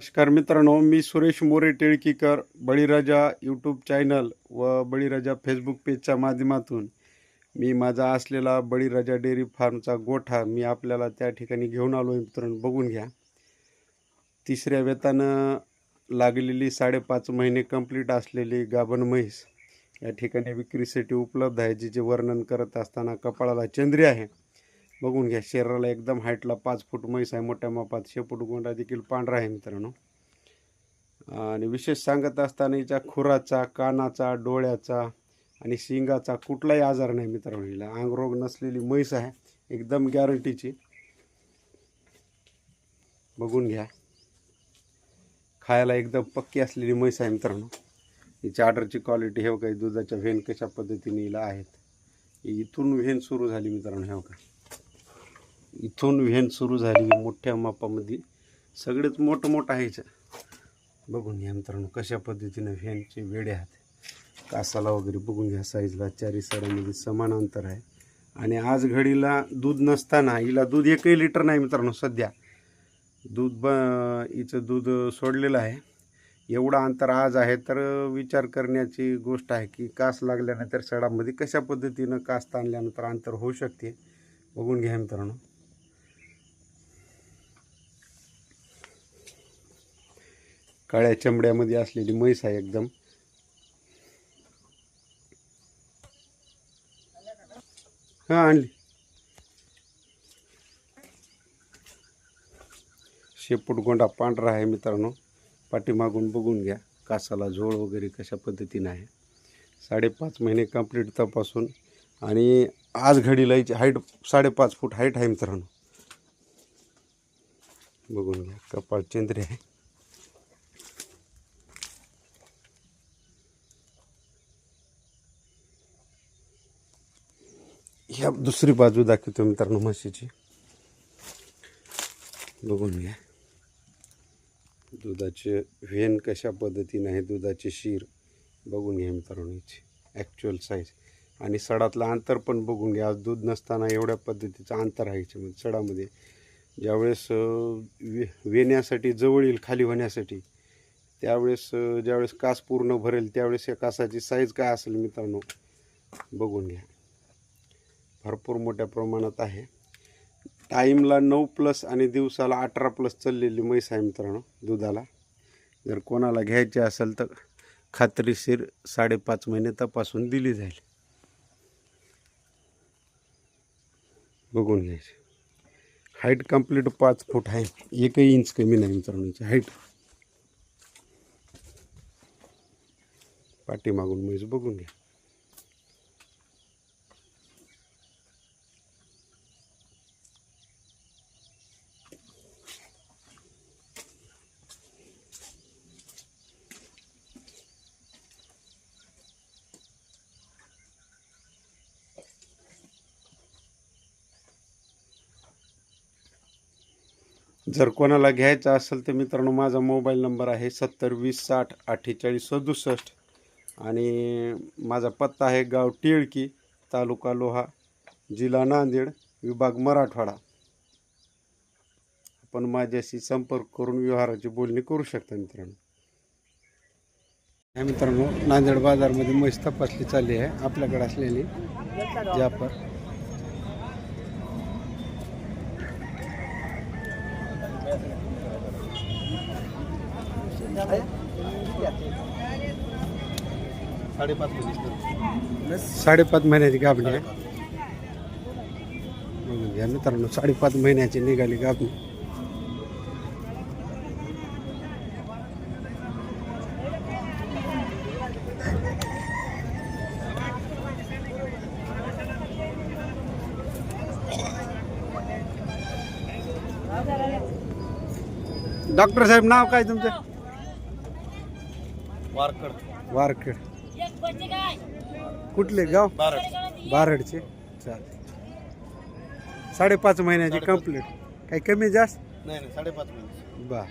नमस्कार मित्रांनो मी सुरेश मोरे टिळकीकर बळीराजा YouTube channel व बळीराजा फेसबुक पेजच्या माध्यमातून मी माझा असलेला बळीराजा डेअरी फार्मचा गोठा मी आपल्याला त्या ठिकाणी घेऊन आलो आहे मित्रांनो बघून घ्या. तिसऱ्या वेतानं लागलेली साडेपाच महिने कंप्लीट असलेली गाभण म्हैस या ठिकाणी विक्रीसाठी उपलब्ध आहे जिचे वर्णन करत असताना कपाळाला चंद्री आहे. बघून घ्या. शरीराला एकदम हाईटला पाच फूट म्हैस आहे मोठ्या मापात. शेपूट गोंडा देखील पांढरा आहे मित्रांनो. आणि विशेष सांगत असताना हिच्या खुराचा कानाचा डोळ्याचा आणि शिंगाचा कुठलाही आजार नाही मित्रांनो हिला. अंगरोग नसलेली म्हैस आहे एकदम गॅरंटीची बघून घ्या. खायला एकदम पक्की असलेली म्हैस आहे मित्रांनो. हिच्या ऑर्डरची क्वालिटी हे काही दुधाच्या व्हेन कशा पद्धतीने हिला आहेत. इथून व्हेन सुरू झाली मित्रांनो हे का इथून व्हेन सुरू झाली मोठ्या मापामध्ये. सगळेच मोठं मोठं आहेच बघून घ्या मित्रांनो कशा पद्धतीनं व्हॅनचे वेडे आहेत. कासाला वगैरे बघून घ्या साईजला चारी साड्यामध्ये समान अंतर आहे. आणि आज घडीला दूध नसताना हिला दूध एकही लिटर नाही मित्रांनो सध्या. दूध ब हिचं दूध सोडलेलं आहे. एवढं अंतर आज आहे तर विचार करण्याची गोष्ट आहे की कास लागल्यानंतर सडामध्ये कशा पद्धतीनं कास ताणल्यानंतर अंतर होऊ शकते बघून घ्या मित्रांनो. काळ्या चमड्यामध्ये असलेली म्हैस आहे एकदम. हां आणली. शेपूट गोंडा पांढरा आहे मित्रांनो. पाठीमागून बघून घ्या कासाला झोळ वगैरे कशा पद्धतीनं आहे. साडेपाच महिने कंप्लीट तपासून आणि आज घडीला याची हाईट साडेपाच फूट हाईट आहे मित्रांनो. बघून घ्या कपाळ चेंद्रे आहे. ह्या दुसरी बाजू दाखवतो मित्रांनो म्हशीची. बघून घ्या. दुधाचे व्हेन कशा पद्धतीने आहे दुधाचे शीर. बघून घ्या मित्रांनो याची ॲक्च्युअल साईज आणि सडातलं अंतर पण बघून घ्या. आज दूध नसताना एवढ्या पद्धतीचं अंतर आहे म्हणजे याच्यामध्ये सडामध्ये. ज्यावेळेस वे वेण्यासाठी जवळ येईल खाली होण्यासाठी त्यावेळेस ज्यावेळेस कास पूर्ण भरेल त्यावेळेस या कासाची साईज काय असेल मित्रांनो बघून घ्या. भरपूर मोठ्या प्रमाणात आहे. टाईमला नऊ प्लस आणि दिवसाला अठरा प्लस चाललेली म्हैस आहे मित्रांनो दुधाला. जर कोणाला घ्यायची असेल तर खात्रीशीर साडेपाच महिने तपासून दिली जाईल. बघून घ्यायची. हाईट कंप्लीट पाच फूट आहे. एकही इंच कमी नाही मित्रांनो याची हाईट पाठीमागून म्हैस बघून घ्या. जर कोणाला घ्यायचं असेल तर मित्रांनो माझा मोबाईल नंबर आहे सत्तर वीस साठ अठ्ठेचाळीस सदुसष्ट. आणि माझा पत्ता आहे गाव टिळकी तालुका लोहा जिल्हा नांदेड विभाग मराठवाडा. आपण माझ्याशी संपर्क करून व्यवहाराची बोलणी करू शकता मित्रांनो. ह्या मित्रांनो नांदेड बाजारमध्ये म्हैस तपासली चालली आहे. आपल्याकडे असलेली जापर साडेपाच महिन्याची गाभणी आहे. घ्या मित्रांनो साडेपाच महिन्याची निघाली गाभणी. डॉक्टर साहेब नाव काय तुमचं? वारकड. वारखेड कुठले गाव? बारड. बारडचे. चालेल साडेपाच महिन्याची कंप्लीट. काही कमी जास्त? नाही नाही साडेपाच मिनिट बर.